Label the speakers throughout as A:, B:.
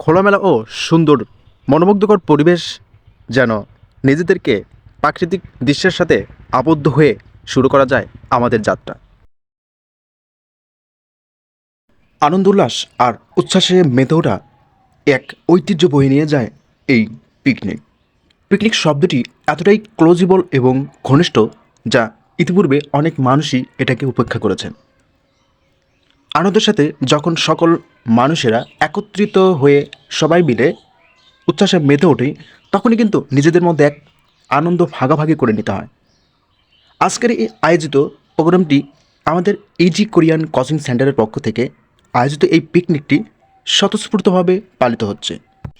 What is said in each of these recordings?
A: খোলামেলা ও সুন্দর, মনোমুগ্ধকর পরিবেশ যেন নিজেদেরকে প্রাকৃতিক দৃশ্যের সাথে আবদ্ধ হয়ে শুরু করা যায় আমাদের যাত্রা। আনন্দ, উল্লাস আর উচ্ছ্বাসে মেতে ওঠা এক ঐতিহ্য বয়ে নিয়ে যায় এই পিকনিক পিকনিক শব্দটি এতটাই ক্লোজিবল এবং ঘনিষ্ঠ যা ইতিপূর্বে অনেক মানুষই এটাকে উপেক্ষা করেছেন। আনন্দের সাথে যখন সকল মানুষেরা একত্রিত হয়ে সবাই মিলে উচ্ছ্বাসে মেতে ওঠে, তখনই কিন্তু নিজেদের মধ্যে এক আনন্দ ভাগাভাগি করে নিতে হয়। আজকের এই আয়োজিত প্রোগ্রামটি আমাদের ইজি কোরিয়ান কোচিং সেন্টারের পক্ষ থেকে আয়োজিত এই পিকনিকটি স্বতঃস্ফূর্তভাবে পালিত হচ্ছে।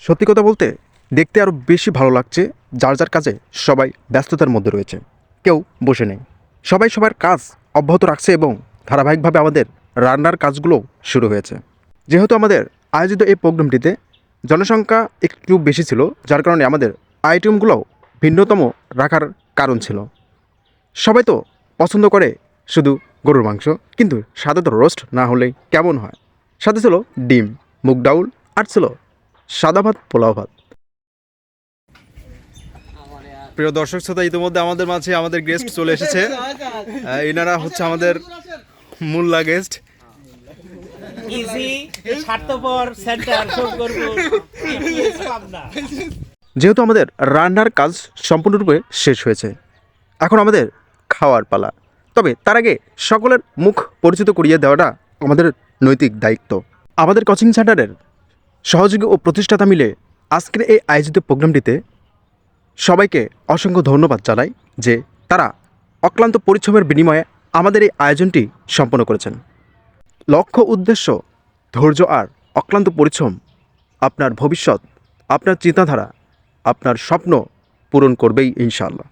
A: সত্যি কথা বলতে, দেখতে আরও বেশি ভালো লাগছে যার যার কাজে সবাই ব্যস্ততার মধ্যে রয়েছে। কেউ বসে নেই। সবাই সবার কাজ অব্যাহত রাখছে এবং ধারাবাহিকভাবে আমাদের রান্নার কাজগুলো শুরু হয়েছে। যেহেতু আমাদের আয়োজিত এই প্রোগ্রামটিতে জনসংখ্যা একটু বেশি ছিল, যার কারণে আমাদের আইটেমগুলোও ভিন্নতম রাখার কারণ ছিল। সবাই তো পছন্দ করে শুধু গরুর মাংস, কিন্তু সাদা তো রোস্ট না হলে কেমন হয়? সাথে ছিল ডিম, মুগ ডাউল, আর ছিল সাদা ভাত, পোলাও ভাত। প্রিয় দর্শক শ্রোতা, ইতিমধ্যে আমাদের মাঝে আমাদের গেস্ট চলে এসেছে। এনারা হচ্ছে আমাদের মূল্যা গেস্ট
B: ইজি স্বার্থপর সেন্টার করব।
A: যেহেতু আমাদের রান্নার কাজ সম্পূর্ণরূপে শেষ হয়েছে এখন আমাদের খাওয়ার পালা। তবে তার আগে সকলের মুখ পরিচিত করিয়ে দেওয়াটা আমাদের নৈতিক দায়িত্ব। আমাদের কোচিং সেন্টারের সহযোগী ও প্রতিষ্ঠাতা মিলে আজকের এই আয়োজিত প্রোগ্রামটিতে সবাইকে অসংখ্য ধন্যবাদ জানাই যে তারা অক্লান্ত পরিশ্রমের বিনিময়ে আমাদের এই আয়োজনটি সম্পন্ন করেছেন। লক্ষ্য, উদ্দেশ্য, ধৈর্য আর অক্লান্ত পরিশ্রম আপনার ভবিষ্যৎ, আপনার চিন্তাধারা, আপনার স্বপ্ন পূরণ করবেই ইনশাআল্লাহ।